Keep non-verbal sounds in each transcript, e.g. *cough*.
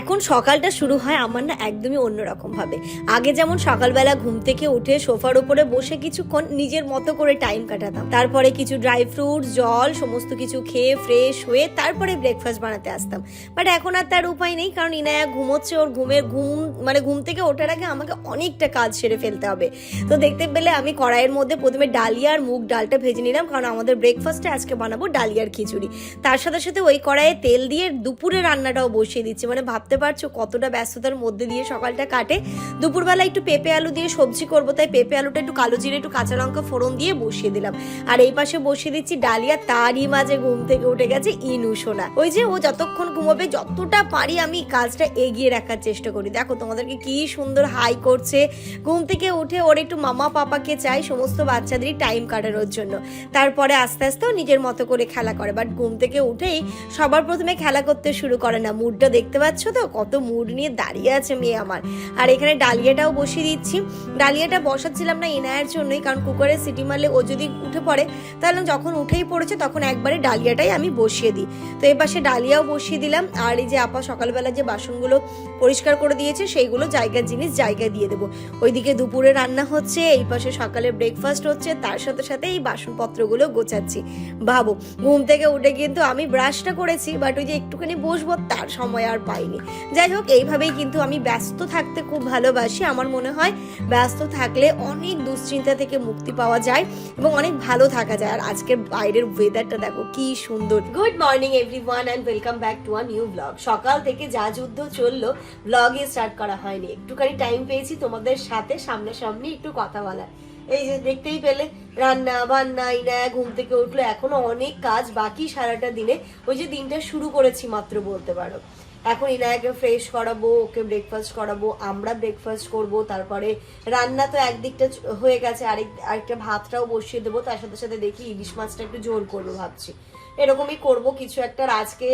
এখন সকালটা শুরু হয় আমার না একদমই অন্যরকম ভাবে আগে যেমন সকালবেলা ঘুম থেকে উঠে সোফার উপরে বসে কিছুক্ষণ নিজের মতো করে টাইম কাটাতাম। তারপরে কিছু ড্রাই ফ্রুট জল, সমস্ত কিছু খেয়ে ফ্রেশ হয়ে তারপরে ব্রেকফাস্ট বানাতে আসতাম। বাট এখন আর তার উপায় নেই, কারণ ইনায়া ঘুমোচ্ছে, ওর ঘুমের ঘুম মানে ঘুম থেকে ওঠার আগে আমাকে অনেকটা কাজ সেরে ফেলতে হবে। তো দেখতে পেলে আমি কড়াইয়ের মধ্যে প্রথমে ডালিয়া আর মুগ ডালটা ভেজে নিলাম, কারণ আমাদের ব্রেকফাস্টে আজকে বানাবো ডালিয়ার খিচুড়ি। তার সাথে সাথে ওই কড়াইয়ে তেল দিয়ে দুপুরে রান্নাটাও বসিয়ে দিচ্ছি মানে ভাবতে পারছ কতটা ব্যস্ততার মধ্যে দিয়ে সকালটা কাটে? দুপুরবেলা একটু পেঁপে আলু দিয়ে সবজি করব, তাই পেঁপে আলুটা একটু কালো জিরে, একটু কাঁচা লঙ্কা ফোড়ন দিয়ে বসিয়ে দিলাম। আর এই পাশে বসিয়ে দিচ্ছি ডালিয়া, তারই মাঝে ঘুম থেকে উঠে গেছে ইনু সোনা। ওই যে ও যতক্ষণ ঘুমাবে, যতটা পারি আমি কাজটা এগিয়ে রাখার চেষ্টা করি। দেখো তোমাদেরকে কি সুন্দর হাই করছে। ঘুম থেকে উঠে ওর একটু মামা পাপাকে চাই, সমস্ত বাচ্চাদেরই টাইম কাটানোর জন্য। তারপরে আস্তে আস্তে ও নিজের মতো করে খেলা করে। বাট ঘুম থেকে উঠেই সবার প্রথমে খেলা করতে শুরু করে না। মুডটা দেখতে পাচ্ছ? তো কত মুড নিয়ে দাঁড়িয়ে আছে মেয়ে আমার। আর এখানে ডালিয়াটাও বসিয়ে দিচ্ছি। ডালিয়াটা বসাচ্ছিলাম না এনায়ের জন্যই, কারণ কুকারে সিটি মারলে ও যদি উঠে পড়ে, তাহলে যখন উঠেই পড়েছে তখন একবারে ডালিয়াটাই আমি বসিয়ে দিই। তো এই পাশে ডালিয়াও বসিয়ে দিলাম। আর এই যে আপা সকালবেলা যে বাসনগুলো পরিষ্কার করে দিয়েছে, সেইগুলো জায়গার জিনিস জায়গায় দিয়ে দেবো। ওইদিকে দুপুরে রান্না হচ্ছে, এই পাশে সকালে ব্রেকফাস্ট হচ্ছে, তার সাথে সাথে এই বাসনপত্রগুলো গোছাচ্ছি। ভাবো, ঘুম থেকে উঠে কিন্তু আমি ব্রাশটা করেছি বাট ওই যে একটুখানি বসবো, তার সময় আর পাইনি। যাই হোক, এইভাবেই কিন্তু আমি ব্যস্ত থাকতে খুব ভালোবাসি। আমার মনে হয় ব্যস্ত থাকলে অনেক দুশ্চিন্তা থেকে মুক্তি পাওয়া যায় এবং অনেক ভালো থাকা যায়। আর আজকের বাইরের ওয়েদারটা দেখো, কি সুন্দর। Good morning everyone and welcome back to a new blog সকাল থেকে যা যুদ্ধ চলল ব্লগে স্টার্ট করা হয়নি। একটুখানি টাইম পেয়েছি তোমাদের সাথে সামনাসামনি একটু কথা বলার। এই যে দেখতেই পেলে, রান্না, বান্না, ইনা, ঘুম থেকে উঠল, এখনও অনেক কাজ বাকি সারাটা দিনে। ওই যে দিনটা শুরু করেছি মাত্র বলতে পারো। এখন ইনায়াকে ফ্রেশ করাবো ওকে ব্রেকফাস্ট করাবো আমরা ব্রেকফাস্ট করব তারপরে রান্না তো একদিকটা হয়ে গেছে আরেক আরেকটা ভাতটাও বসিয়ে দেবো তার সাথে সাথে দেখি ইলিশ মাছটা একটু ঝোল করব ভাবছি। এরকমই করব কিছু একটা আজকে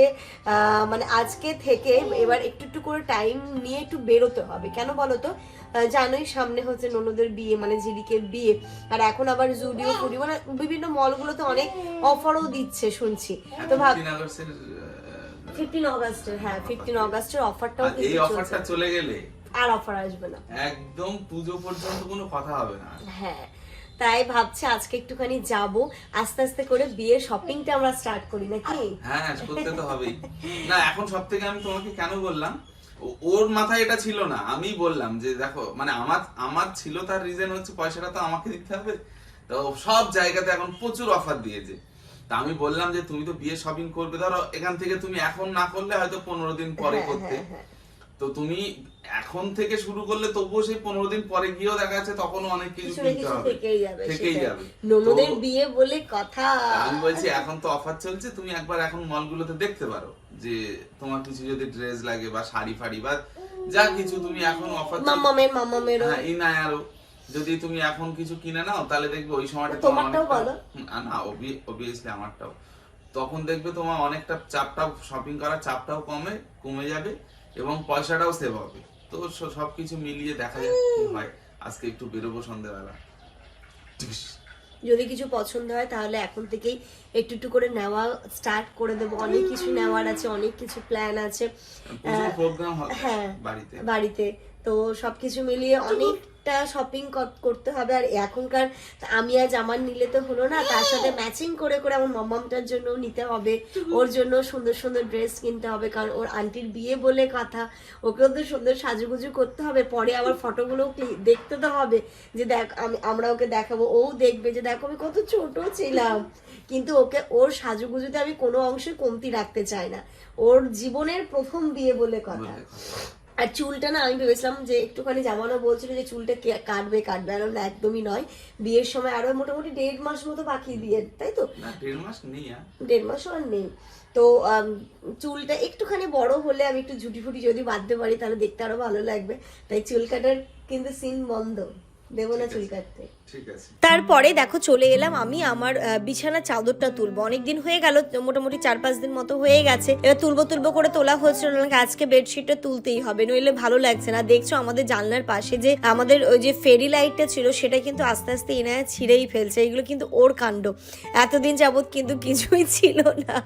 মানে আজকে থেকে এবার একটু একটু করে টাইম নিয়ে একটু বেরোতে হবে। কেন বলো তো জানোই সামনে হচ্ছে ননদের বিয়ে মানে ঝিলিকের বিয়ে আর এখন আবার জুডিও ফুডিও মানে বিভিন্ন মলগুলোতে অনেক অফারও দিচ্ছে শুনছি। তো ভাব 15 আগস্টের, আহ, ফিফটিন অগাস্টের হ্যাঁ ফিফটিন অগাস্টের অফারটাও এই অফারটা চলে গেলে আর অফার আসবে না। একদম পুজো পর্যন্ত কোনো কথা হবে না। হ্যাঁ তাই ভাবছি আজকে একটুখানি যাব। আস্তে আস্তে করে শপিংটা আমরা স্টার্ট করি নাকি? হ্যাঁ করতে তো হবেই। না এখন সব থেকে আমি তোমাকে কেন বললাম? ওর মাথায় এটা ছিল না আমি বললাম যে দেখো মানে আমার আমার ছিল তার রিজন হচ্ছে পয়সাটা তো আমাকে দিতে হবে। তো সব জায়গাতে এখন প্রচুর অফার দিয়েছে। তা আমি বললাম যে তুমি তো বিয়ে শপিং করবে। ধরো এখান থেকে তুমি এখন না করলে হয়তো পনেরো দিন পরে হ্যাঁ, করতে। হ্যাঁ, হ্যাঁ। তো তুমি এখন থেকে শুরু করলে তবুও সেই পনেরো দিন পরে গিয়েও দেখা যাচ্ছে তখনও অনেক কিছু কিনতে হবে। থেকেই যাবে ননদের বিয়ে বলে কথা। আমি বলছি এখন তো অফার চলছে তুমি একবার এখন মলগুলোতে দেখতে পারো যে তোমার কিছু যদি ড্রেস লাগে বা শাড়ি ফাড়ি বা যা কিছু তুমি এখন অফার মাম্মামের মাম্মামেরও হ্যাঁ এই নাই আরও যদি তুমি এখন কিছু কিনে নাও তাহলে দেখবে ওই সময়টা তোমার তোমারটাও বলো। না অবভিয়াসলি আমারটাও। তখন দেখবে তোমার অনেকটা চাপটা শপিং করার চাপটাও কমে কমে যাবে এবং পয়সাটাও সেভ হবে। তো সবকিছু মিলিয়ে দেখা যাক কি হয়। আজকে একটু বেরোবো সন্ধ্যেবেলা যদি কিছু পছন্দ হয় তাহলে এখন থেকেই একটু একটু করে নেওয়া স্টার্ট করে দেবো। অনেক কিছু নেওয়ার আছে অনেক কিছু প্ল্যান আছে। প্রোগ্রাম হবে হ্যাঁ বাড়িতে। বাড়িতে। তো সবকিছু মিলিয়ে অনেকটা শপিং করতে হবে। আর এখনকার আমি আজ আমার নিলে তো হলো না, তার সাথে ম্যাচিং করে করে আমার মামামটার জন্য নিতে হবে। ওর জন্য সুন্দর সুন্দর ড্রেস কিনতে হবে, কারণ ওর আন্টির বিয়ে বলে কথা। ওকেও তো সুন্দর সাজুগুজু করতে হবে। পরে আবার ফটোগুলো দেখতে তো হবে। যে দেখ, আমি, আমরা ওকে দেখাবো, ও দেখবে যে দেখো, আমি কত ছোট ছিলাম। কিন্তু ওকে ওর সাজুগুজুতে আমি কোনো অংশে কমতি রাখতে চাই না। ওর জীবনের প্রথম বিয়ে বলে কথা। বলে কথা। আর চুলটা না আমি ভেবেছিলাম যে একটুখানি জামানো বলছিল যে চুলটা কাটবে কাটবে। আর না একদমই নয়। বিয়ের সময় আরও মোটামুটি দেড় মাস মতো বাকি বিয়ের তাই তো? দেড় মাস নেই আর। দেড় মাসও আর নেই। তো চুলটা একটুখানি বড় হলে আমি একটু ঝুটি ফুটি যদি বাঁধতে পারি তাহলে দেখতে আরও ভালো লাগবে। তাই চুল কাটার কিন্তু সিন বন্ধ। দেবো না চুল কাটতে। তারপরে দেখো চলে এলাম আমি আমার আহ, বিছানার চাদরটা তুলবো। অনেকদিন হয়ে গেল মোটামুটি চার পাঁচ দিন মতো হয়ে গেছে। এবার তুলবো তুলবো করে তোলা হচ্ছিল না আজকে বেডশিটটা তুলতেই হবে নইলে ভালো লাগছে না। দেখছ আমাদের জানলার পাশে যে আমাদের ওই যে ফেরি লাইটটা ছিল সেটা কিন্তু আস্তে আস্তে ইনায়া ছিঁড়েই ফেলছে। এগুলো কিন্তু ওর কাণ্ড। এতদিন যাবৎ কিন্তু কিছুই ছিল না।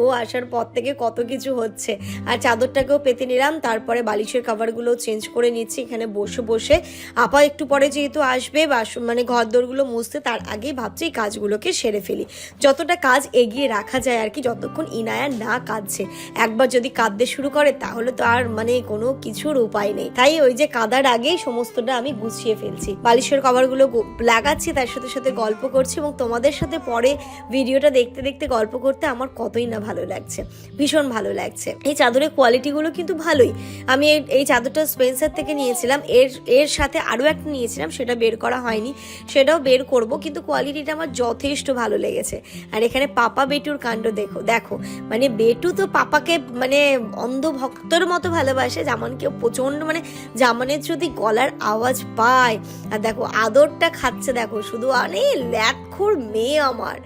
ও আসার পর থেকে কত কিছু হচ্ছে। আর চাদরটাকেও পেতে নিলাম তারপরে বালিশের কাভারগুলো চেঞ্জ করে নিচ্ছি এখানে বসে বসে। আপা একটু পরে যেহেতু আসবে বাসন মানে ঘর দোরগুলো মুছতে তার আগেই ভাবছি এই কাজগুলোকে সেরে ফেলি। যতটা কাজ এগিয়ে রাখা যায় আর কি, যতক্ষণ ইনায়া না কাঁদছে। একবার যদি কাঁদতে শুরু করে, তাহলে তো আর মানে কোনো কিছুর উপায় নেই। তাই ওই যে কাদার আগেই সমস্তটা আমি গুছিয়ে ফেলছি। বালিশের কভারগুলো লাগাচ্ছি, তার সাথে সাথে গল্প করছি এবং তোমাদের সাথে পরে ভিডিওটা দেখতে দেখতে গল্প করতে আমার কতই না ভালো লাগছে। ভীষণ ভালো লাগছে। এই চাদরের কোয়ালিটিগুলো কিন্তু ভালোই। আমি এই চাদরটা স্পেন্সার থেকে নিয়েছিলাম। এর এর সাথে আরও একটা নিয়েছিলাম, সেটা বের করা হয়নি। সেটাও বের করব, কিন্তু কোয়ালিটিটা আমার যথেষ্ট ভালো লেগেছে। আর এখানে পাপা বেটুর কাণ্ড দেখো দেখো মানে বেটু তো পাপাকে মানে অন্ধ ভক্তর মতো ভালোবাসে জামানকে প্রচণ্ড মানে জামানের যদি গলার আওয়াজ পায়। আর দেখো, আদরটা খাচ্ছে, দেখো, শুধু অনেক ল্যাটখোর মেয়ে আমার।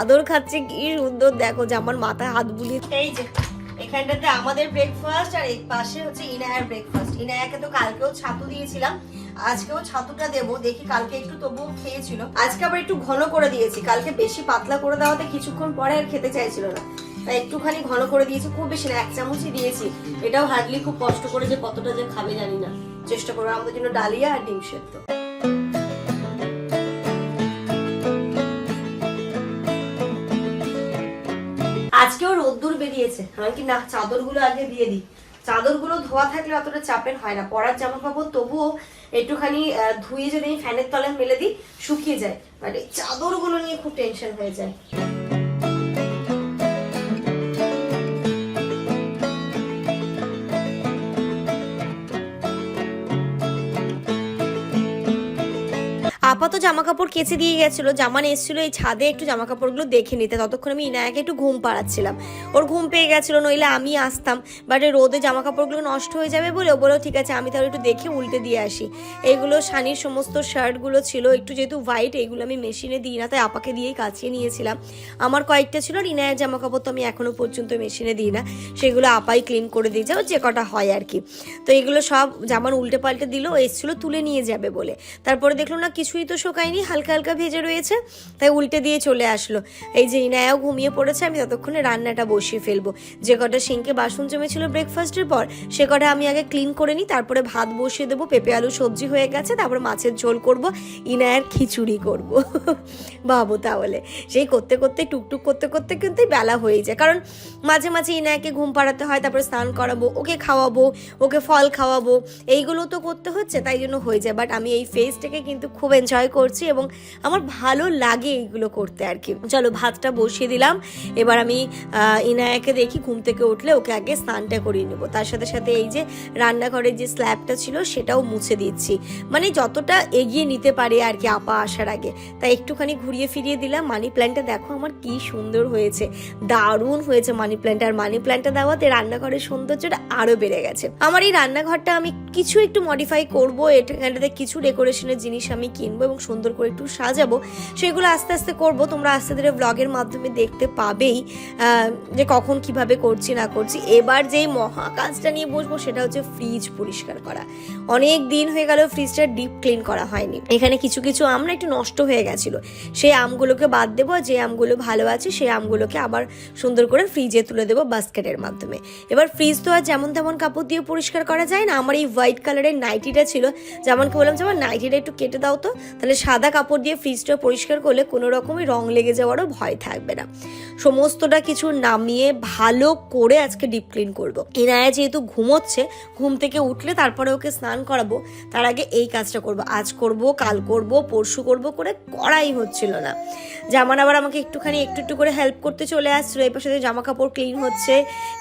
আদর খাচ্ছে, কি সুন্দর, দেখো জামার মাথায় হাত বুলিয়ে এই যে, এখানটাতে আমাদের ব্রেকফাস্ট আর এই পাশে হচ্ছে ইনায়ার ব্রেকফাস্ট ইনায়াকে তো কালকেও ছাতু দিয়েছিলাম। আজকেও ছাতুটা দেবো, দেখি কালকে একটু তবুও খেয়েছিল। আজকে আবার একটু ঘন করে দিয়েছি, কালকে বেশি পাতলা করে দেওয়াতে কিছুক্ষণ পরে আর খেতে চাইছিল না। তাই একটুখানি ঘন করে দিয়েছি, খুব বেশি না, এক চামচই দিয়েছি। এটাও হার্ডলি খুব কষ্ট করে যে কতটা যে খাবে জানি না। চেষ্টা করব আমাদের জন্য ডালিয়া আর ডিম সেদ্ধ। আজকেও রোদ্দুর বেরিয়েছে। আমি কি না, চাদরগুলো আগে দিয়ে দিই। চাদরগুলো ধোয়া থাকলে অতটা চাপের হয় না। পরার জামা কাপড় তবুও একটুখানি ধুয়ে যদি ফ্যানের তলায় মেলে দিই, শুকিয়ে যায়। মানে চাদরগুলো নিয়ে খুব টেনশন হয়ে যায়। আপাতত জামা কাপড় কেচে দিয়ে গেছিল জামান এসেছিল, এই ছাদে একটু জামা কাপড়গুলো দেখে নিতে। ততক্ষণ আমি ইনায়াকে একটু ঘুম পাড়াচ্ছিলাম। ওর ঘুম পেয়ে গেছিল, নইলে আমি আসতাম। বাট রোদে জামা কাপড়গুলো নষ্ট হয়ে যাবে বলে ও বলল, ঠিক আছে, আমি তাহলে একটু দেখে উল্টে দিয়ে আসি। এইগুলো শানির সমস্ত শার্টগুলো ছিল, একটু যেহেতু হোয়াইট এইগুলো আমি মেশিনে দিই না, তাই আপাকে দিয়েই কাচিয়ে নিয়েছিলাম। আমার কয়েকটা ছিল আর ইনায়ের জামা কাপড় তো আমি এখনও পর্যন্ত মেশিনে দিই না। সেগুলো আপাই ক্লিন করে দিয়ে যাও, যে কটা হয় আর কি। তো এগুলো সব জামান উল্টে পাল্টে দিল এসছিল তুলে নিয়ে যাবে বলে। তারপরে দেখল না কিছুই তো শোকায়নি, হালকা হালকা ভেজে রয়েছে, তাই উল্টে দিয়ে চলে আসলো। এই যে ইনায়াও ঘুমিয়ে পড়েছে, আমি ততক্ষণে রান্নাটা বসিয়ে ফেলব। যে কটা সিঙ্কে বাসন জমেছিল ব্রেকফাস্টের পর, সে কটা আমি আগে ক্লিন করে নিই, তারপরে ভাত বসিয়ে দেবো, পেঁপে আলু সবজি হয়ে গেছে, তারপর মাছের ঝোল করব, ইনায়ার খিচুড়ি করব। ভাবো তাহলে। সেই করতে করতে, টুকটুক করতে করতে কিন্তু বেলা হয়ে যায়। কারণ মাঝে মাঝে ইনায়াকে ঘুম পাড়াতে হয়, তারপরে স্নান করাবো, ওকে খাওয়াবো, ওকে ফল খাওয়াবো, এইগুলো তো করতে হচ্ছে, তাই জন্য হয়ে যায়। বাট আমি এই ফেসটাকে কিন্তু খুব এনজয় করছি এবং আমার ভালো লাগে এইগুলো করতে আর কি। চলো ভাতটা বসিয়ে দিলাম। এবার আমি ইনায়াকে দেখি ঘুম থেকে উঠলে ওকে আগে স্নানটা করিয়ে নেব। তার সাথে সাথে এই যে রান্নাঘরের যে স্ল্যাবটা ছিল সেটাও মুছে দিচ্ছি। মানে যতটা এগিয়ে নিতে পারে আর কি আপা আসার আগে। তাই একটুখানি ঘুরিয়ে ফিরিয়ে দিলাম। মানি প্ল্যান্টটা দেখো আমার কি সুন্দর হয়েছে। দারুণ হয়েছে মানি প্ল্যান্ট আর মানি প্ল্যান্টটা দেওয়াতে রান্নাঘরের সৌন্দর্যটা আরও বেড়ে গেছে। আমার এই রান্নাঘরটা আমি কিছু একটু মডিফাই করব। এটাতে কিছু ডেকোরেশনের জিনিস আমি কিনবো। এবং সুন্দর করে একটু সাজাবো, সেগুলো আস্তে আস্তে করব। তোমরা আস্তে ধীরে ব্লগের মাধ্যমে দেখতে পাবেই যে কখন কীভাবে করছি, না করছি। এবার যেই মহা কাজটা নিয়ে বসবো সেটা হচ্ছে ফ্রিজ পরিষ্কার করা। অনেক দিন হয়ে গেল ফ্রিজটা ডিপ ক্লিন করা হয়নি। এখানে কিছু কিছু আম না একটু নষ্ট হয়ে গেছিল। সেই আমগুলোকে বাদ দেবো যে আমগুলো ভালো আছে সেই আমগুলোকে আবার সুন্দর করে ফ্রিজে তুলে দেবো বাস্কেটের মাধ্যমে। এবার ফ্রিজ তো আর যেমন তেমন কাপড় দিয়ে পরিষ্কার করা যায় না। আমার এই হোয়াইট কালারের নাইটিটা ছিল যেমনকে বললাম যে আমার নাইটিটা একটু কেটে দাও তো তাহলে সাদা কাপড় দিয়ে ফ্রিজটা পরিষ্কার করলে কোনো রকমই রং লেগে যাওয়ারও ভয় থাকবে না। সমস্তটা কিছু নামিয়ে ভালো করে আজকে ডিপ ক্লিন করব। ইনায়া যেহেতু ঘুমোচ্ছে, ঘুম থেকে উঠলে তারপরে ওকে স্নান করাবো, তার আগে এই কাজটা করব। আজ করব, কাল করব, পরশু করব করে করাই হচ্ছিল না। জামান আবার আমাকে একটুখানি একটু একটু করে হেল্প করতে চলে আসছিল। এই পাশে জামা কাপড় ক্লিন হচ্ছে,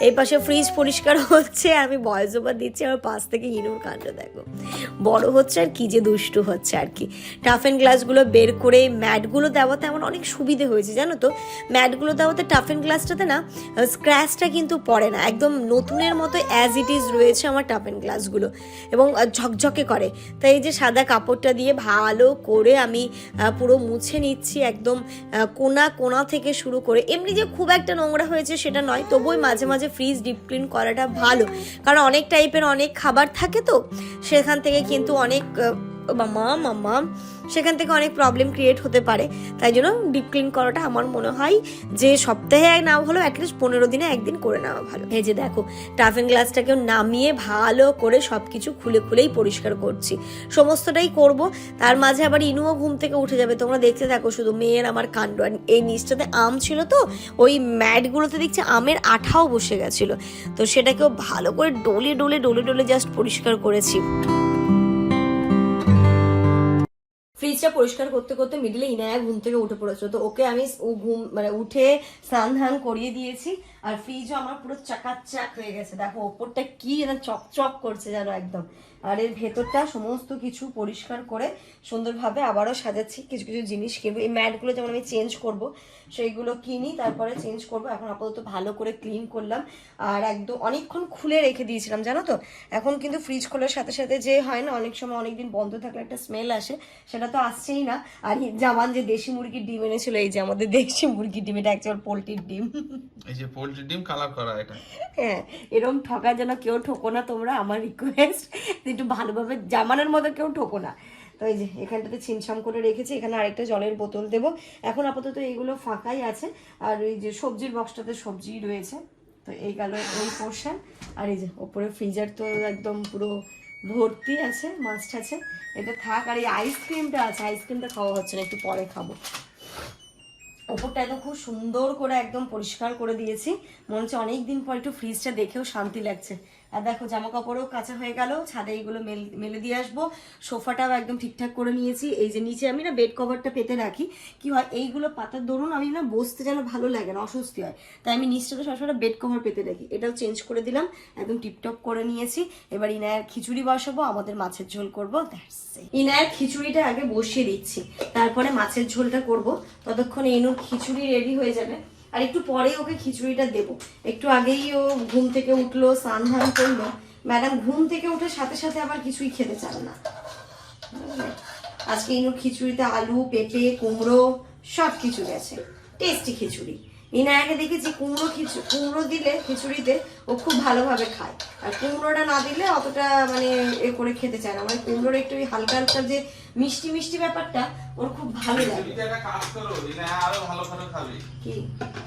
এই পাশে ফ্রিজ পরিষ্কার হচ্ছে আমি ভয়েস ওভার দিচ্ছি, আমার পাশ থেকে হিনুর কাণ্ড দেখো। বড় হচ্ছে আর কি যে দুষ্টু হচ্ছে আর কি। টাফ অ্যান্ড গ্লাসগুলো বের করে ম্যাটগুলো দেওয়াতে আমার অনেক সুবিধে হয়েছে, জানো তো? ম্যাটগুলো দেওয়া ওতে টাফেন গ্লাসটাতে না স্ক্র্যাচটা কিন্তু পড়ে না। একদম নতুনের মতো অ্যাজ ইট ইজ রয়েছে আমার টাফেন গ্লাসগুলো এবং ঝকঝকে করে। তাই এই যে সাদা কাপড়টা দিয়ে ভালো করে আমি পুরো মুছে নিচ্ছি একদম কোনা কোনা থেকে শুরু করে। এমনি যে খুব একটা নোংরা হয়েছে সেটা নয় তবুই মাঝে মাঝে ফ্রিজ ডিপ ক্লিন করাটা ভালো। কারণ অনেক টাইপের অনেক খাবার থাকে তো, সেখান থেকে কিন্তু অনেক মামা মামা, সেখান থেকে অনেক প্রবলেম ক্রিয়েট হতে পারে। তাই জন্য ডিপ ক্লিন করাটা আমার মনে হয় যে সপ্তাহে এক না হলেও অ্যাটলিস্ট পনেরো দিনে একদিন করে নেওয়া ভালো। এই যে দেখো টাফেন গ্লাসটাকেও নামিয়ে ভালো করে সব কিছু খুলে খুলেই পরিষ্কার করছি। সমস্তটাই করব, তার মাঝে আবার ইনুও ঘুম থেকে উঠে যাবে। তোমরা দেখতে থাকো, শুধু মেয়ের আমার কাণ্ড। আর এই নিচটাতে আম ছিল তো, ওই ম্যাটগুলোতে দেখছি আমের আঠাও বসে গেছিল। তো সেটাকেও ভালো করে ডলে ডলে ডলে ডলে জাস্ট পরিষ্কার করেছি। ফ্রিজটা পরিষ্কার করতে করতে মিডিলে ইনায়া ঘুম থেকে উঠে পড়েছিল। তো ওকে আমি ও ঘুম মানে উঠে স্নান ধান করিয়ে দিয়েছি। আর ফ্রিজও আমার পুরো চাকাচাক হয়ে গেছে। দেখো, ওপরটা কি যেন চকচক করছে যেন একদম। আর এর ভেতরটা সমস্ত কিছু পরিষ্কার করে সুন্দরভাবে আবারও সাজাচ্ছি। কিছু কিছু জিনিস কিনবো এই ম্যাটগুলো যেমন আমি চেঞ্জ করব, সেইগুলো কিনি, তারপরে চেঞ্জ করব। এখন আপাতত ভালো করে ক্লিন করলাম। আর একদম অনেকক্ষণ খুলে রেখে দিয়েছিলাম, জানো তো? এখন কিন্তু ফ্রিজ খোলার সাথে সাথে যে হয় না, অনেক সময় অনেকদিন বন্ধ থাকলে একটা স্মেল আসে, সেটা তো আসছেই না। আর জামান যে দেশি মুরগির ডিম এনেছিল, এই যে আমাদের দেশি মুরগির ডিম, এটা অ্যাকচুয়াল পোলট্রির ডিম। এই যে পোল্ট্রি ডিম কালার করা এটা। হ্যাঁ এরকম ঠকা যেন কেউ ঠকো না তোমরা, আমার রিকোয়েস্ট একটু ভালোভাবে জামানের মতো কেউ ঠকো না। তো এই যে, এখানটাতে ছিমছাম করে রেখেছি, এখানে আরেকটা জলের বোতল দেব। এখন আপাতত এইগুলো ফাঁকাই আছে, আর এই যে সবজির বক্সটাতে সবজি রয়েছে। তো এই গেল এই পোর্শন আর এই যে ওপরে ফ্রিজার তো একদম পুরো ভর্তি আছে মাছটা আছে। এটা থাক, আর এই আইসক্রিমটা আছে আইসক্রিমটা খাওয়া হচ্ছে না, একটু পরে খাব। ওপরটা একদম খুব সুন্দর করে একদম পরিষ্কার করে দিয়েছি। মনে হচ্ছে অনেক দিন পর একটু ফ্রিজটা দেখেও শান্তি লাগছে। আর দেখো জামা কাপড়ও কাঁচা হয়ে গেল। ছাদে এইগুলো মেল দিয়ে আসব। সোফাটাও একদম ঠিকঠাক করে নিয়েছি। এই যে নিচে আমি না বেড কভারটা পেতে রাখি। কি হয়, এইগুলো পাতার দরুন আমি না বসতে যেন ভালো লাগে না, অস্বস্তি হয়। তাই আমি নিচটাতে সবসময় বেড কভার পেতে রাখি। এটাও চেঞ্জ করে দিলাম, একদম টিপটপ করে নিয়েছি। এবার ইনায়ের খিচুড়ি বসাবো, আমাদের মাছের ঝোল করব ইনায়ের খিচুড়িটা আগে বসিয়ে দিচ্ছি, তারপরে মাছের ঝোলটা করব। ততক্ষণ ইনুর খিচুড়ি রেডি হয়ে যাবে। আর একটু পরে ওকে খিচুড়িটা দেব। একটু আগেই ও ঘুম থেকে উঠল, স্নান ধান করল। ম্যাডাম ঘুম থেকে উঠে সাথে সাথে আবার কিছুই খেতে চান না? আজকে ইনুর খিচুড়িতে আলু, পেঁপে, কুমড়ো সব কিছু গেছে। টেস্টি খিচুড়ি। ইনায়াকে দেখেছি কুমড়ো খিচু কুমড়ো দিলে খিচুড়িতে ও খুব ভালোভাবে খায়। আর কুমড়োটা না দিলে অতটা মানে এ করে খেতে চায় না। মানে কুমড়োর একটু হালকা হালকা যে মিষ্টি মিষ্টি ব্যাপারটা ওর খুব ভালো লাগে। কাজ করো আরও ভালো করে খাবে। কি?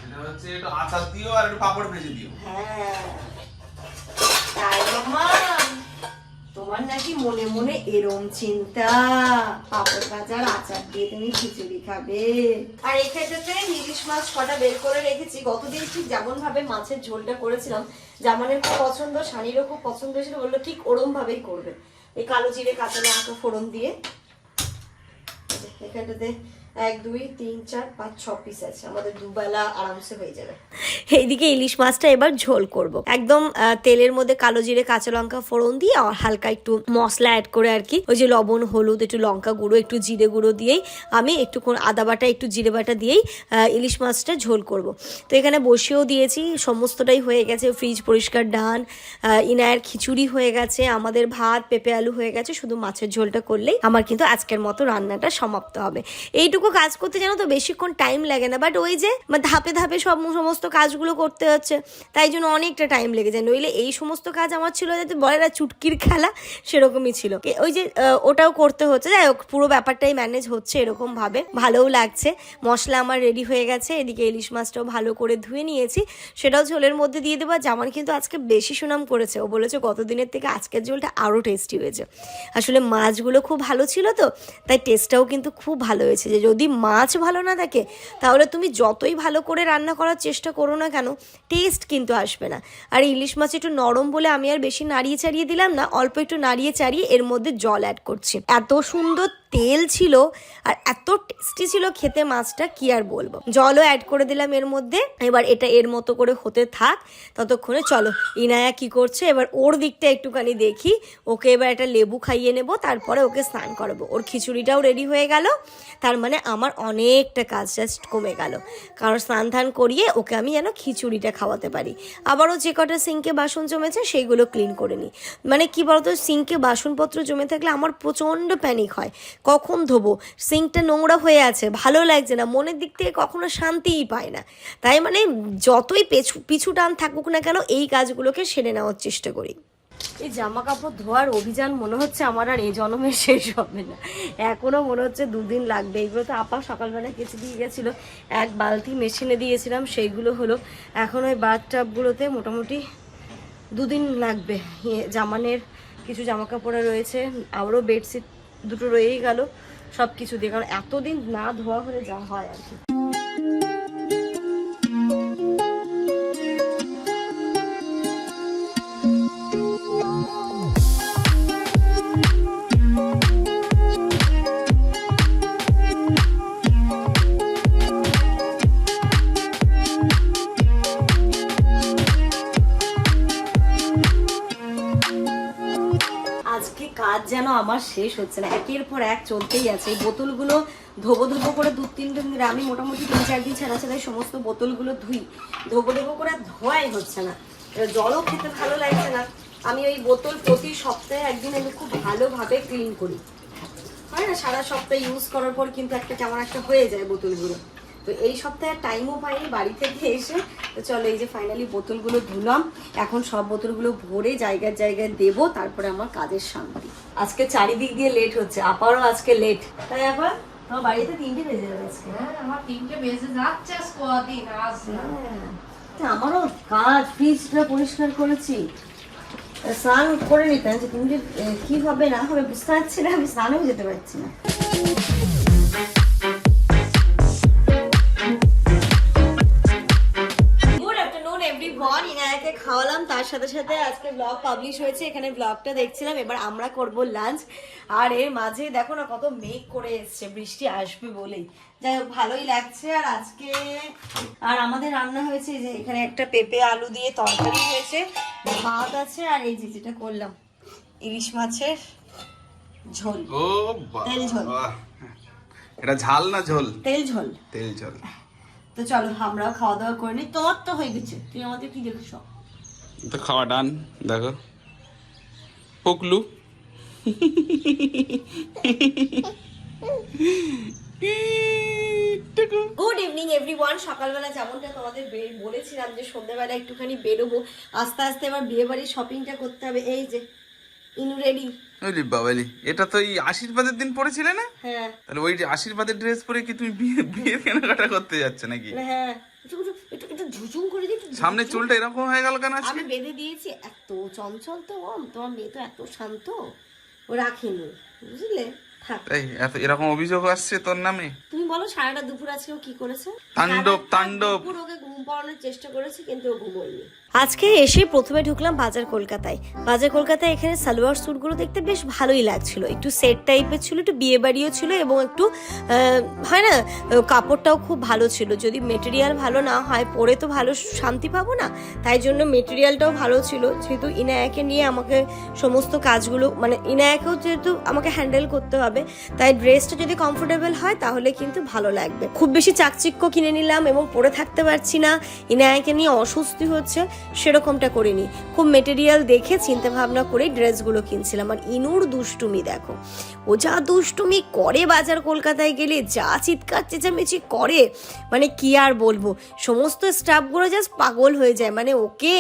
এটা হচ্ছে একটু আচার দিও আর একটু পাপড় ভেজে দিও। হ্যাঁ। তাই তোমার নাকি মনে মনে এরম চিন্তা। পাপড় ভাজার আচার দিয়ে তুমি খিচুড়ি খাবে। আর এক্ষেত্রে ইলিশ মাছ কটা বের করে রেখেছি। গতদিন ঠিক যেমন ভাবে মাছের ঝোলটা করেছিলাম, জামানের খুব পছন্দ, শানিরও খুব পছন্দ হয়েছিল বলল ঠিক ওরম ভাবেই করবে। এই কালো জিরে, কাঁচা লঙ্কা ফোড়ন দিয়ে। এখানটাতে এক, দুই, তিন, চার, পাঁচ, ছ পিস আছে। আমাদের দুবেলা আরামসে হয়ে যাবে। এইদিকে ইলিশ মাছটা এবার ঝোল করব। একদম তেলের মধ্যে কালো জিরে, কাঁচা লঙ্কা, ফোড়ন দিয়ে আর হালকা একটু মশলা অ্যাড করে আর কি, ওই যে লবণ, হলুদ, একটু লঙ্কা গুঁড়ো, একটু জিরে গুঁড়ো দিয়েই আমি একটু আদা বাটা, একটু জিরে বাটা দিয়েই ইলিশ মাছটা ঝোল করব। তো এখানে বসিয়েও দিয়েছি, সমস্তটাই হয়ে গেছে ফ্রিজ পরিষ্কার ডান ইনায়ের খিচুড়ি হয়ে গেছে, আমাদের ভাত, পেঁপে, আলু হয়ে গেছে, শুধু মাছের ঝোলটা করলেই আমার কিন্তু আজকের মতো রান্নাটা সমাপ্ত হবে। এইটুকু কাজ করতে জানো তো বেশিক্ষণ টাইম লাগে না। বাট ওই যে মানে ধাপে ধাপে সব সমস্ত কাজগুলো করতে হচ্ছে, তাই জন্য অনেকটা টাইম লেগে যায়। নইলে এই সমস্ত কাজ আমার ছিল যাতে বলে না চুটকির খেলা সেরকমই ছিল। ওই যে ওটাও করতে হচ্ছে। যাই হোক, পুরো ব্যাপারটাই ম্যানেজ হচ্ছে এরকম ভাবে ভালোও লাগছে। মশলা আমার রেডি হয়ে গেছে। এদিকে ইলিশ মাছটাও ভালো করে ধুয়ে নিয়েছি। সেটাও ঝোলের মধ্যে দিয়ে দেবো। জামান কিন্তু আজকে বেশি সুনাম করেছে। ও বলেছে, গতদিনের থেকে আজকের ঝোলটা আরও টেস্টি হয়েছে। আসলে মাছগুলো খুব ভালো ছিল তো, তাই টেস্টটাও কিন্তু খুব ভালো হয়েছে। যে যদি মাছ ভালো না থাকে, তাহলে তুমি যতই ভালো করে রান্না করার চেষ্টা করো না কেন টেস্ট কিন্তু আসবে না। আর ইলিশ মাছ একটু নরম বলে আমি আর বেশি নাড়িয়ে চাড়িয়ে দিলাম না, অল্প একটু নাড়িয়ে চাড়িয়ে এর মধ্যে জল অ্যাড করছি। এত সুন্দর তেল ছিল আর এত টেস্টি ছিল খেতে মাছটা, কি আর বলব? জলও অ্যাড করে দিলাম এর মধ্যে। এবার এটা এর মতো করে হতে থাক। ততক্ষণে চলো, ইনায়া কি করছে? এবার ওর দিকটা একটুখানি দেখি। ওকে এবার একটা লেবু খাইয়ে নেব, তারপরে ওকে স্নান করাবো। ওর খিচুড়িটাও রেডি হয়ে গেল। তার মানে আমার অনেকটা কাজ জাস্ট কমে গেল। কারণ স্নান ধান করিয়ে ওকে আমি যেন খিচুড়িটা খাওয়াতে পারি। আবারও যে কটা সিঙ্কে বাসন জমেছে, সেইগুলো ক্লিন করে নিই। মানে কি বলতো, সিঙ্কে বাসনপত্র জমে থাকলে আমার প্রচণ্ড প্যানিক হয়। কখন ধোবো? সিঙ্কটা নোংরা হয়ে আছে, ভালো লাগছে না, মনের দিক থেকে কখনো শান্তিই পায় না। তাই মানে যতই পেছু, পিছু টান থাকুক না কেন, এই কাজগুলোকে সেরে নেওয়ার চেষ্টা করি। এই জামা কাপড় ধোয়ার অভিযান মনে হচ্ছে আমার আর এই জন্মে শেষ হবে না। এখনও মনে হচ্ছে দুদিন লাগবে। এইগুলো তো আপা সকালবেলা কেচে দিয়ে গেছিল। এক বালতি মেশিনে দিয়েছিলাম, সেইগুলো হলো। এখন ওই বাথ টাবগুলোতে মোটামুটি দুদিন লাগবে। জামানের কিছু জামা কাপড়ে রয়েছে, আবারও বেডশিট দুটো রয়েই গেল সব কিছু দিয়ে। কারণ এতদিন না ধোয়া হলে যা হয় আর কি। আমার শেষ হচ্ছে না। একের পর এক চলতেই আছে। এই বোতলগুলো ধোবো ধোবো করে দু তিন দিন ধরে আমি মোটামুটি তিন চার দিন ছাড়া ছাড়াই সমস্ত বোতলগুলো ধুই। ধোবো ধোবো করে ধোয়াই হচ্ছে না। জলও খেতে ভালো লাগছে না। আমি ওই বোতল প্রতি সপ্তাহে একদিন আমি খুব ভালোভাবে ক্লিন করি। হয় না, সারা সপ্তাহে ইউজ করার পর কিন্তু একটা কেমন একটা হয়ে যায় বোতলগুলো। তো এই সপ্তাহে টাইমও পাইনি বাড়ি থেকে এসে। তো চলো এই যে ফাইনালি বোতলগুলো ধুলাম। এখন সব বোতলগুলো ভরে জায়গার জায়গায় দেব তারপরে আমার কাজের শান্তি। আজকে চারিদিক দিয়ে লেট হচ্ছে আপারও আজকে লেট তাই আবার? তোমার বাড়িতে তিনটে বেজে যাবে আজকে? হ্যাঁ, আমার তিনটে বেজে যাচ্ছে কদিন আজ আমারও কাজ ফ্রিজটা পরিষ্কার করেছি। স্নান করে নিতাম যে তুমি যে এ, কি হবে না হবে বুঝতে পারছি না আমি স্নানেও যেতে পারছি না। খাওয়ালাম তার সাথে সাথে আজকে ব্লগ পাবলিশ হয়েছে এখানে ব্লগটা দেখছিলাম এবার আমরা করব লাঞ্চ আর এর মাঝে দেখো না কত মেঘ করে এসছে বৃষ্টি আসবে বলেই। যাই হোক ভালোই লাগছে। আর আজকে আর আমাদের রান্না হয়েছে যে এখানে একটা পেঁপে আলু দিয়ে তরকারি হয়েছে ভাত আছে আর এই যে যেটা করলাম ইলিশ মাছের ঝোল। ও তেল ঝোল। এটা ঝাল না ঝোল? তেল ঝোল। তেল ঝোল। তো চলো আমরাও খাওয়া দাওয়া করে নিই। তোর তো হয়ে গেছে। তুই আমাদের কি দেখছ? তো খাওয়া ডান দেখো। পকলু। গুড ইভিনিং এভরিওয়ান সকালবেলা যেমনটা তোমাদের বলেছিলাম যে সন্ধ্যাবেলা একটুখানি বেরোবো আস্তে আস্তে এবার বিয়ে বাড়ির শপিংটা করতে হবে। এই যে ইনু রেডি ওলি বাবালি এটা তো এই আশীর্বাদের দিন পড়েছিলে না? হ্যাঁ। তাহলে ওই যে আশীর্বাদের ড্রেস পরে কি তুমি বিয়ে বিয়ের কেনাকাটা করতে যাচ্ছে নাকি? হ্যাঁ। একটু একটু ঝুঝুম করে দিই সামনে চুলটা এরকম হয়ে গেল কেন আমি বেঁধে দিয়েছি এত চঞ্চল তো ওম তোমার মেয়ে তো এত শান্ত ও রাখেনি বুঝলে? এই এত এরকম অভিযোগ আসছে তোর নামে? তুমি বলো সারাটা দুপুর আজকে ও কি করেছে? তাণ্ডব, তাণ্ডব। ওকে ঘুম পাড়ানোর চেষ্টা করেছি কিন্তু ও ঘুমোয়নি। আজকে এসে প্রথমে ঢুকলাম বাজার কলকাতায়। বাজার কলকাতায় এখানে সালোয়ার স্যুটগুলো দেখতে বেশ ভালোই লাগছিল। একটু সেট টাইপের ছিল, একটু বিয়ে বাড়িও ছিল এবং একটু হয় না, কাপড়টাও খুব ভালো ছিল। যদি মেটেরিয়াল ভালো না হয়, পরে তো ভালো শান্তি পাবো না। তাই জন্য মেটেরিয়ালটাও ভালো ছিল। যেহেতু ইনায়াকে নিয়ে আমাকে সমস্ত কাজগুলো মানে ইনায়াকেও যেহেতু আমাকে হ্যান্ডেল করতে হবে, তাই ড্রেসটা যদি কমফোর্টেবল হয়, তাহলে কিন্তু ভালো লাগবে। খুব বেশি চাকচিক্য কিনে নিলাম এবং পরে থাকতে পারছি না। ইনায়াকে নিয়ে অস্বস্তি হচ্ছে। সেরকমটা করিনি। খুব মেটেরিয়াল দেখে চিন্তা ভাবনা করে ড্রেসগুলো কিনছিলাম। আর ইনুর দুষ্টুমি দেখো। ও যা দুষ্টুমি করে বাজার কলকাতায় গেলে, যা চিৎকার, চেঁচামেচি করে মানে কি আর বলব? সমস্ত স্টাফগুলো জাস্ট পাগল হয়ে যায়। মানে ওকে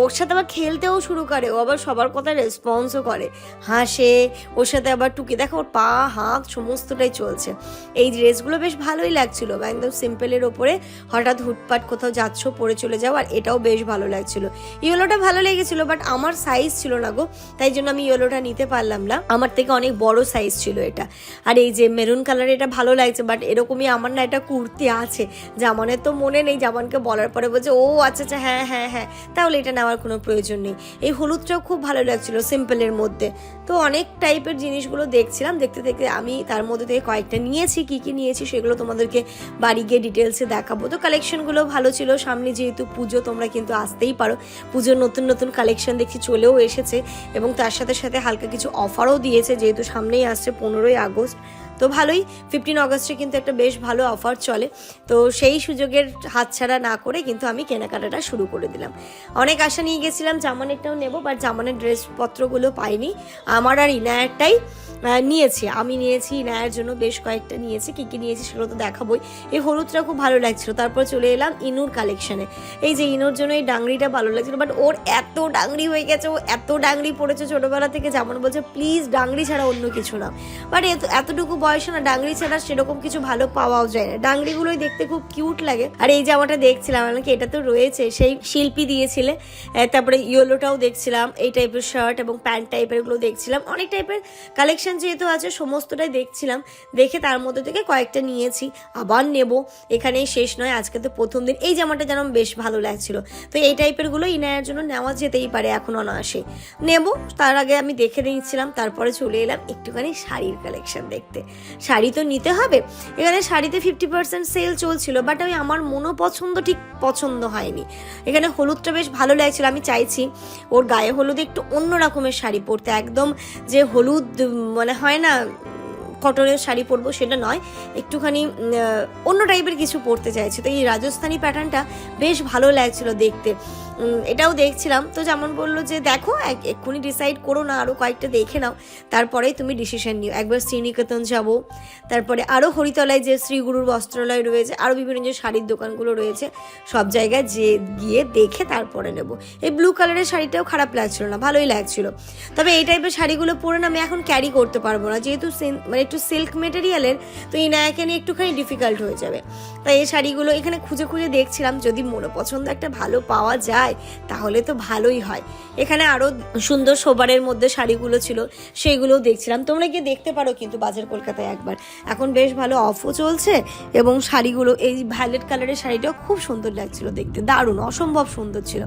ওর সাথে আবার খেলতেও শুরু করে। ও আবার সবার কথা রেসপন্সও করে। হাসে, ওর সাথে আবার টুকি। দেখো, ওর পা, হাত সমস্তটাই চলছে। এই ড্রেসগুলো বেশ ভালোই লাগছিল। একদম সিম্পলের ওপরে হঠাৎ হুটপাট কোথাও যাচ্ছ পরে চলে যাও। আর এটাও বেশ ভালো লাগছিল। ইয়েলোটা ভালো লেগেছিল বাট আমার সাইজ ছিল না গো, তাই জন্য আমি ইয়েলোটা নিতে পারলাম না। আমার থেকে অনেক বড় সাইজ ছিল এটা। আর এই যে মেরুন কালার এটা ভালো লাগছে বাট এরকমই আমার না একটা কুর্তি আছে। জামানের তো মনে নেই, জামানকে বলার পরে বলছে, ও আচ্ছা আচ্ছা হ্যাঁ হ্যাঁ হ্যাঁ তাহলে এটা নেওয়ার কোনো প্রয়োজন নেই। এই হলুদটাও খুব ভালো লাগছিল সিম্পলের মধ্যে। তো অনেক টাইপের জিনিসগুলো দেখছিলাম, দেখতে দেখতে আমি তার মধ্যে থেকে কয়েকটা নিয়েছি, কি কি নিয়েছি সেগুলো তোমাদেরকে বাড়ি গিয়ে ডিটেলসে দেখাবো। তো কালেকশনগুলো ভালো ছিল, সামনে যেহেতু পুজো তোমরা কিন্তু আসতেই পারো। পুজোর নতুন নতুন কালেকশন দেখছি চলেও এসেছে এবং তার সাথে সাথে হালকা কিছু অফারও দিয়েছে, যেহেতু সামনেই আসছে পনেরোই আগস্ট। তো ভালোই ফিফটিন অগস্টে কিন্তু একটা বেশ ভালো অফার চলে। তো সেই সুযোগের হাতছাড়া না করে কিন্তু আমি কেনাকাটাটা শুরু করে দিলাম। অনেক আশা নিয়ে গেছিলাম, জামানেরটাও নেব বাট জামানের ড্রেসপত্রগুলো পাইনি। আমার আর ইনায়ারটাই নিয়েছি। আমি নিয়েছি, ইনায়ার জন্য বেশ কয়েকটা নিয়েছি। কী কী নিয়েছি সেগুলো তো দেখাবোই। এই হলুদটা খুব ভালো লাগছিল। তারপর চলে এলাম ইনুর কালেকশনে এই যে ইনুর জন্য এই ডাংরিটা ভালো লাগছিল বাট ওর এত ডাংরি হয়ে গেছে, ও এত ডাংরি পড়েছে ছোটোবেলা থেকে, যেমন বলছে প্লিজ ডাংরি ছাড়া অন্য কিছু না। বাট এতটুকু বয়সে না, ডাংরি ছাড়া সেরকম কিছু ভালো পাওয়াও যায় না। ডাংরিগুলোই দেখতে খুব কিউট লাগে। আর এই জামাটা দেখছিলাম নাকি এটা তো রয়েছে, সেই শিল্পী দিয়েছিলে। তারপরে ইয়েলোটাও দেখছিলাম, এই টাইপের শার্ট এবং প্যান্ট টাইপেরগুলো দেখছিলাম। অনেক টাইপের কালেকশন যেহেতু আছে, সমস্তটাই দেখছিলাম। দেখে তার মধ্যে থেকে কয়েকটা নিয়েছি, আবার নেব। এখানেই শেষ নয়, আজকে তো প্রথম দিন। এই জামাটা যেন বেশ ভালো লাগছিল। তো এই টাইপেরগুলো ইনায়ার জন্য নেওয়া যেতেই পারে এখন অনায়াসে। নেব, তার আগে আমি দেখে নিয়েছিলাম, তারপরে চলে এলাম একটুখানি শাড়ির কালেকশন দেখতে। শাড়ি তো নিতে হবে। এখানে শাড়িতে ফিফটি পার্সেন্ট সেল চলছিল বাট আমি আমার মনো পছন্দ ঠিক পছন্দ হয়নি। এখানে হলুদটা বেশ ভালো লাগছিল, আমি চাইছি ওর গায়ে হলুদে একটু অন্য রকমের শাড়ি পরতে। একদম যে হলুদ মনে হয় না কটনের শাড়ি পরবো সেটা নয়, একটুখানি অন্য টাইপের কিছু পরতে চাইছি। তো এই রাজস্থানি প্যাটার্নটা বেশ ভালো লাগছিল দেখতে। এটাও দেখছিলাম। তো যেমন বলল যে, দেখো, এক- এক্ষুনি ডিসাইড করো না আরও কয়েকটা দেখে নাও। তারপরেই তুমি ডিসিশন নিও। একবার শ্রীনিকেতন যাব, তারপরে আরও হরিতলায় যে শ্রীগুরুর বস্ত্রালয় রয়েছে আরও বিভিন্ন যে শাড়ির দোকানগুলো রয়েছে, সব জায়গায় যে, গিয়ে দেখে তারপরে নেব। এই ব্লু কালারের শাড়িটাও খারাপ লাগছিল না, ভালোই লাগছিল। তবে এই টাইপের শাড়িগুলো পরে না, আমি এখন ক্যারি করতে পারব না। যেহেতু মানে একটু সিল্ক মেটেরিয়ালের তো এই নায়কে নিয়ে একটুখানি ডিফিকাল্ট হয়ে যাবে। তাই এই শাড়িগুলো এখানে খুঁজে খুঁজে দেখছিলাম, যদি মনে পছন্দ একটা ভালো পাওয়া যায়, তাহলে তো ভালোই হয়। এখানে আরও সুন্দর সোবারের মধ্যে শাড়িগুলো ছিল সেইগুলোও দেখছিলাম। তোমরা গিয়ে দেখতে পারো কিন্তু বাজার কলকাতায় একবার। এখন বেশ ভালো অফও চলছে এবং শাড়িগুলো, এই ভ্যালেট কালারের শাড়িটাও খুব সুন্দর লাগছিল দেখতে, দারুণ, অসম্ভব সুন্দর ছিল।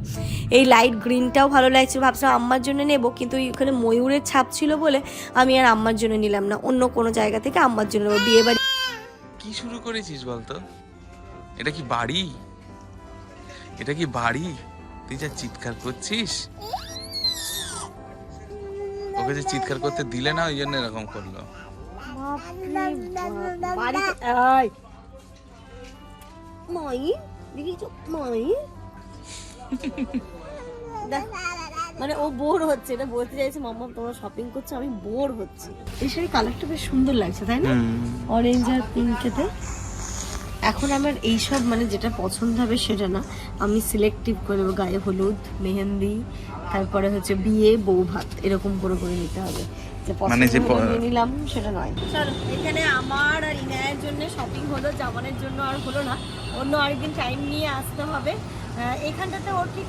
এই লাইট গ্রিনটাও ভালো লাগছিল, ভাবছিলাম আম্মার জন্য নেব, কিন্তু এখানে ময়ূরের ছাপ ছিল বলে আমি আর আম্মার জন্য নিলাম না, অন্য কোনো জায়গা থেকে আম্মার জন্য বিয়ে বাড়ি কি শুরু করেছিস বলতো? এটা কি বাড়ি? এটা কি বাড়ি? তুই যা চিৎকার করছিস। ওকে যে চিৎকার করতে দিলে না ওই জন্য এরকম করল। মাই দেখি মাই। *laughs* দেখ, মানে ও বোর হচ্ছে এটা বলতে চাইছে মাম্মা তোমরা শপিং করছ আমি বোর হচ্ছি। এই শাড়ি কালারটা বেশ সুন্দর লাগছে তাই না? অরেঞ্জ আর পিঙ্কেতে এখন আমার এইসব মানে যেটা পছন্দ হবে সেটা না। আমি সিলেক্টিভ করে নেব গায়ে হলুদ মেহেন্দি তারপরে হচ্ছে বিয়ে বউ ভাত এরকম করে করে নিতে হবে। যে মানে যে নিলাম সেটা নয়। চলো এখানে আমার আর ইনায়ের জন্য শপিং হলো জামানের জন্য আর হলো না। অন্য আরেকদিন টাইম নিয়ে আসতে হবে। আহ, এখানটাতে ওর ঠিক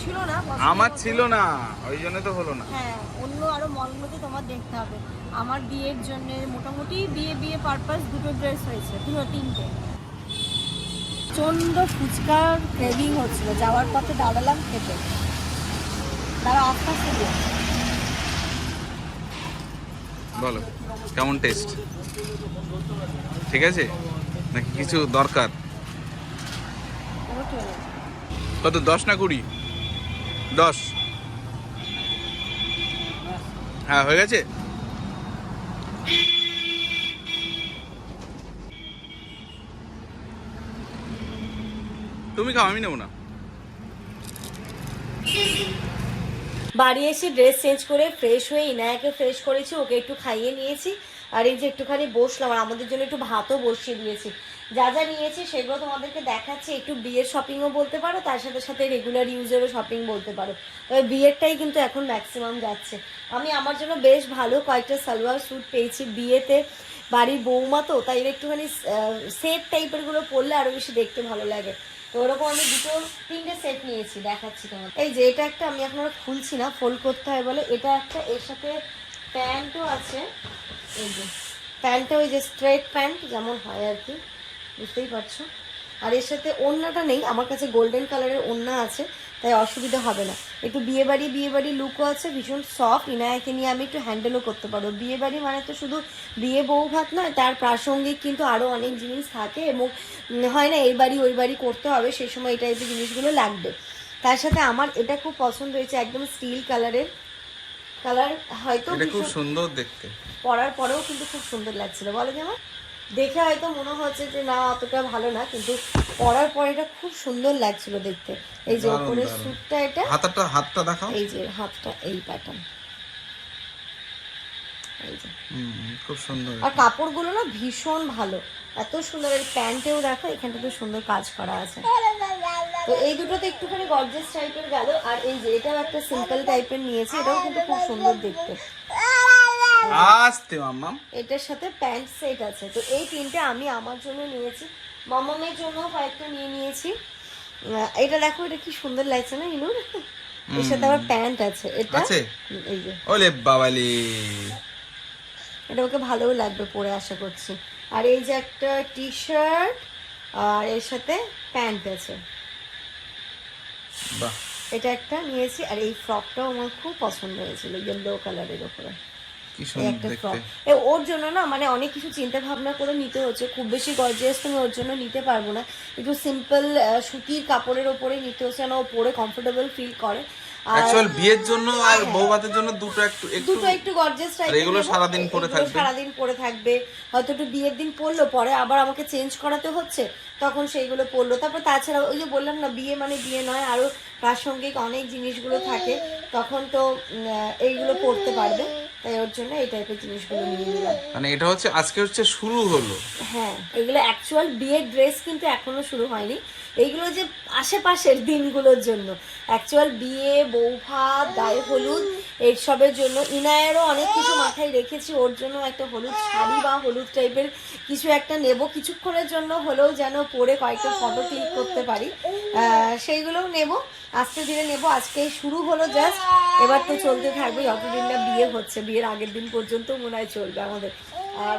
ছিল না আমার ছিল না ওই জন্য তো হলো না। হ্যাঁ অন্য আরও মলগুলোতে তোমার দেখতে হবে। আমার বিয়ের জন্য মোটামুটি বিয়ে বিয়ে পারপাস দুটো ড্রেস হয়েছে দুটো তিনটে। প্রচণ্ড ফুচকার ক্রেভিং হচ্ছিল যাওয়ার পথে দাঁড়ালাম খেতে। তারা আস্তে দিও। বলো কেমন টেস্ট ঠিক আছে? নাকি কিছু দরকার। কত, দশ না কুড়ি? দশ। হ্যাঁ হয়ে গেছে? তুমি খাও, আমি নেব না। বাড়ি এসে ড্রেস চেঞ্জ করে ফ্রেশ হয়ে ইনায়াকে ফ্রেশ করেছি, ওকে একটু খাইয়ে নিয়েছি। আর এই যে একটুখানি বসলাম, আর আমাদের জন্য একটু ভাতও বসিয়ে দিয়েছি। যা যা নিয়েছি সেগুলো তোমাদেরকে দেখাচ্ছি। একটু বিয়ের শপিংও বলতে পারো, তার সাথে সাথে রেগুলার ইউজেরও শপিং বলতে পারো। তবে বিয়েরটাই কিন্তু এখন ম্যাক্সিমাম যাচ্ছে। আমি আমার জন্য বেশ ভালো কয়েকটা সালোয়ার স্যুট পেয়েছি। বিয়েতে বাড়ির বৌমা তো, তাই একটুখানি সেট টাইপেরগুলো পরলে আরও বেশি দেখতে ভালো লাগে। তো ওরকম আমি দুটো, তিনটে সেট নিয়েছি, দেখাচ্ছি তোমার এই যে এটা একটা আমি এখন আর খুলছি না ফোল্ড করতে হয় বলে। এটা একটা, এর সাথে প্যান্টও আছে। এই যে, প্যান্টটা ওই যে স্ট্রেট প্যান্ট যেমন হয় আর কি। বুঝতেই পারছ? আর এর সাথে ওড়নাটা নেই আমার কাছে গোল্ডেন কালারের ওড়না আছে তাই অসুবিধা হবে না। একটু বিয়ে বাড়ি বিয়ে বাড়ি লুকও আছে ভীষণ সফট ইনায়াকে নিয়ে আমি একটু হ্যান্ডেলও করতে পারব। বিয়ে বাড়ি মানে তো শুধু বিয়ে বউ ভাত নয় তার প্রাসঙ্গিক কিন্তু আরও অনেক জিনিস থাকে এবং হয় না এই বাড়ি ওই বাড়ি করতে হবে সেই সময় এই টাইপের জিনিসগুলো লাগবে। তার সাথে আমার এটা খুব পছন্দ হয়েছে একদম স্টিল কালারের কালার হয়তো খুব সুন্দর দেখতে। পরার পরেও কিন্তু খুব সুন্দর লাগছিল। বলো যেমন দেখে হয়তো মনে হচ্ছে যে না অতটা ভালো না কিন্তু পরার পরে এটা খুব সুন্দর লাগছিল দেখতে। এই যে ওপরের। স্যুটটা এটা হাতাটা হাতটা দেখাও। এই যে হাতটা এই প্যাটার্ন এই যে। হুম, খুব সুন্দর আর কাপড়গুলো না ভীষণ ভালো। এত সুন্দর এই প্যান্টেও দেখো এখানটাতে সুন্দর কাজ করা আছে। তো এই দুটো তো একটুখানি গর্জেস টাইপের গেল। আর এই যে এটাও একটা সিম্পল টাইপের নিয়েছে এটাও কিন্তু খুব সুন্দর দেখতে। আস্তে মাম্মাম। এটার সাথে প্যান্ট সেট আছে। তো এই তিনটে আমি আমার জন্য নিয়েছি। মামামের জন্য কয়েকটা নিয়ে নিয়েছি। এটা দেখো এটা কি সুন্দর লাগছে না ইনুর? এর সাথে আবার প্যান্ট আছে। এটা? আছে? এই যে। ওলে বাবালি। এটা ওকে ভালোও লাগবে পরে আশা করছি। আর এই যে একটা টি শার্ট আর এর সাথে প্যান্ট আছে। বাহ। এটা একটা নিয়েছি আর এই ফ্রকটাও আমার খুব পছন্দ হয়েছিল ইয়েলো কালারের উপরে ওর জন্য না মানে অনেক কিছু চিন্তা ভাবনা করে নিতে হচ্ছে। খুব বেশি গর্জিয়াস তুমি ওর জন্য নিতে পারব না। একটু সিম্পল সুতির কাপড়ের ওপরে নিতে হচ্ছে না ও পরে কমফোর্টেবল ফিল করে। অ্যাকচুয়াল বিয়ের জন্য আর বউভাতের জন্য দুটো একটু দুটো একটু গর্জিয়াস আর এগুলো সারাদিন পরে থাকবে? সারাদিন পরে থাকবে। হয়তো একটু বিয়ের দিন পরলো পরে আবার আমাকে চেঞ্জ করাতে হচ্ছে তখন সেইগুলো পরলো। তারপর তাছাড়া ওই যে বললাম না বিয়ে মানে বিয়ে নয় আরও প্রাসঙ্গিক অনেক জিনিসগুলো থাকে। তখন তো এইগুলো পরতে পারবে। তাই ওর জন্য এই টাইপের জিনিসগুলো নিয়ে নিলাম। মানে এটা হচ্ছে আজকে হচ্ছে শুরু হলো। হ্যাঁ এগুলো অ্যাকচুয়াল বিয়ের ড্রেস কিন্তু এখনও শুরু হয়নি। এইগুলো যে আশেপাশের দিনগুলোর জন্য। অ্যাকচুয়াল বিয়ে বউ ভাত গায়ে হলুদ, এইসবের জন্য। ইনায়েরও অনেক কিছু মাথায় রেখেছি। ওর জন্য একটা হলুদ শাড়ি বা হলুদ টাইপের কিছু একটা নেব। কিছুক্ষণের জন্য হলেও যেন পরে কয়েকটা ফটো ক্লিক করতে পারি। সেইগুলোও নেব। আস্তে ধীরে নেব। আজকে শুরু হলো জাস্ট এবার তো চলতে থাকবে যতদিন না বিয়ে হচ্ছে। বিয়ের আগের দিন পর্যন্ত মনে হয় চলবে আমাদের। আর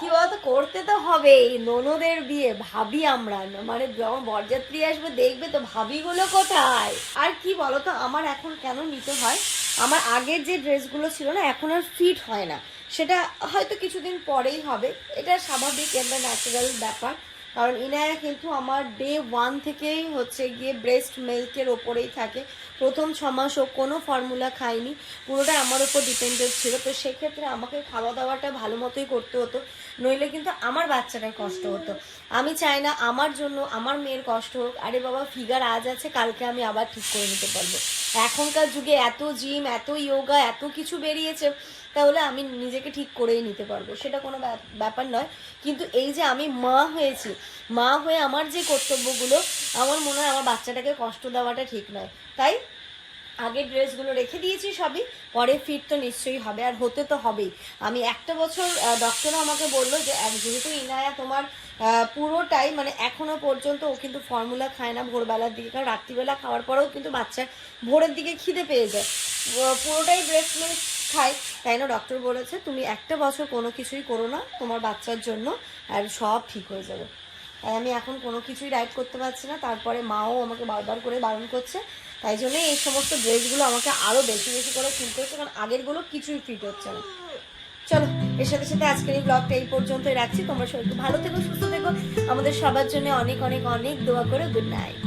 কি বলতো, করতে তো হবে ননদের বিয়ে, ভাবি আমরা। মানে যখন বরযাত্রী আসবে, দেখবে তো ভাবিগুলো কোথায়। আর কি বলতো, আমার এখন কেন নিতে হয়? আমার আগের যে ড্রেসগুলো ছিল না, এখন আর ফিট হয় না। সেটা হয়তো কিছুদিন পরেই হবে। এটা স্বাভাবিক একটা ন্যাচারাল ব্যাপার। কারণ ইনায়া কিন্তু আমার ডে ওয়ান থেকেই হচ্ছে গিয়ে ব্রেস্ট মিল্কের ওপরেই থাকে। প্রথম ছ মাস ও কোনো ফর্মুলা খায়নি। পুরোটা আমার উপর ডিপেন্ডেন্ট ছিল। তো সেক্ষেত্রে আমাকে খাওয়া দাওয়াটা ভালো মতোই করতে হতো। নইলে কিন্তু আমার বাচ্চাটার কষ্ট হতো। আমি চাই না আমার জন্য আমার মেয়ের কষ্ট হোক। আরে বাবা ফিগার আজ আছে, কালকে আমি আবার ঠিক করে নিতে পারব। এখনকার যুগে এত জিম এত ইয়োগা এত কিছু বেরিয়েছে। তাহলে আমি নিজেকে ঠিক করেই নিতে পারব। সেটা কোনো ব্যাপ- ব্যাপার নয়। কিন্তু এই যে আমি মা হয়েছি, মা হয়ে আমার যে কর্তব্যগুলো, আমার মনে হয় আমার বাচ্চাটাকে কষ্ট দেওয়াটা ঠিক নয়। তাই আগের ড্রেসগুলো রেখে দিয়েছি সবই, পরে ফিট তো নিশ্চয়ই হবে, আর হতে তো হবেই। আমি একটা বছর ডক্টরও আমাকে বলল যে যেহেতু ইনায়া তোমার পুরোটাই মানে এখনও পর্যন্ত ও কিন্তু ফর্মুলা খায় না ভোরবেলার দিকে, কারণ রাত্রিবেলা খাওয়ার পরেও কিন্তু বাচ্চার ভোরের দিকে খিদে পেয়ে যায়। পুরোটাই ব্রেস্ট মিল্ক খায় তাই না? ডক্টর বলেছে, তুমি একটা বছর কোনো কিছুই করো না, তোমার বাচ্চার জন্য, আর সব ঠিক হয়ে যাবে। তাই আমি এখন কোনো কিছুই রাইড করতে পারছি না। তারপরে মাও আমাকে বারবার করে বারণ করছে। তাই জন্য এই সমস্ত ড্রেসগুলো আমাকে আরও বেশি বেশি করে কিনতে হচ্ছে, কারণ আগেরগুলো কিছুই ফিট হচ্ছে না। চলো, এর সাথে সাথে আজকের এই ব্লগটা এই পর্যন্তই রাখছি। তোমরা সবাই ভালো থেকো, সুস্থ থেকো। আমাদের সবার জন্য অনেক অনেক অনেক দোয়া করো। Good night